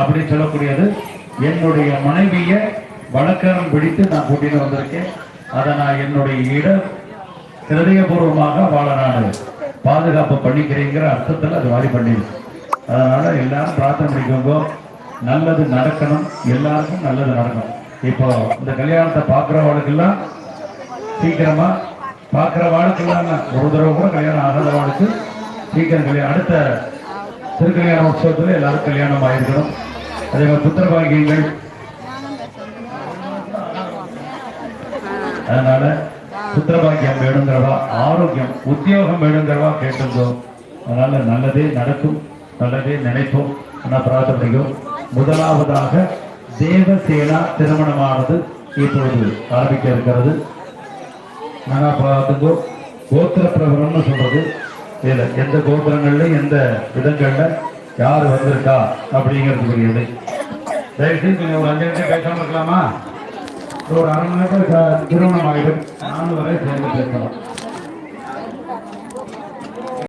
அப்படி சொல்லக்கூடியது. என்னுடைய மனைவியை வழக்கரம் பிடித்து நான் கூட்டிட்டு வந்திருக்கேன். அதை நான் என்னுடைய இட ஹிருதயபூர்வமாக வாழ நான் பாதுகாப்பு பண்ணிக்கிறேங்கிற அர்த்தத்தில் அது வாரி பண்ணிருக்கு. அதனால எல்லாரும் பிரார்த்தனை பண்ணிக்கோங்க. நல்லது நடக்கணும். எல்லாருக்கும் நல்லது நடக்கணும். இப்போ இந்த கல்யாணத்தை பார்க்குறவங்களுக்கெல்லாம் சீக்கிரமாக பார்க்குற வாழ்க்கெல்லாம் ஒரு தடவை கூட கல்யாணம் ஆகாத வாழ்க்கை சீக்கிரம் கல்யாணம். அடுத்த திருக்கல்யாண உற்சவத்தில் எல்லாரும் கல்யாணம் ஆயிருக்கணும். அதே மாதிரி புத்திர பாக்கியங்கள். அதனால புத்திரபாக்கியம் வேணுங்கிறவா ஆரோக்கியம் உத்தியோகம் வேணுங்கிறவா கேட்டிருந்தோம். அதனால நல்லதே நடக்கும் நல்லதே நினைப்போம். நான் பிரார்த்தனைக்கும் முதலாவதாக தேவசேனா திருமணமானது இப்பொழுது ஆரம்பிக்க இருக்கிறது. நாங்கள் பார்த்துக்கோ கோத்திர பிரபலம்னு சொல்றது இதுல எந்த கோத்திரங்கள்ல எந்த விதங்கள்ல யார் வந்திருக்கா அப்படிங்கிறது புரியுது. தயவுசெய்து கொஞ்சம் ஒரு அஞ்சு நிமிஷம் பேசாமல் இருக்கலாமா? ஒரு அரை மணி நேரம் திருமணம் ஆகிடும் நானும் வரை சேர்ந்து பேசலாம்.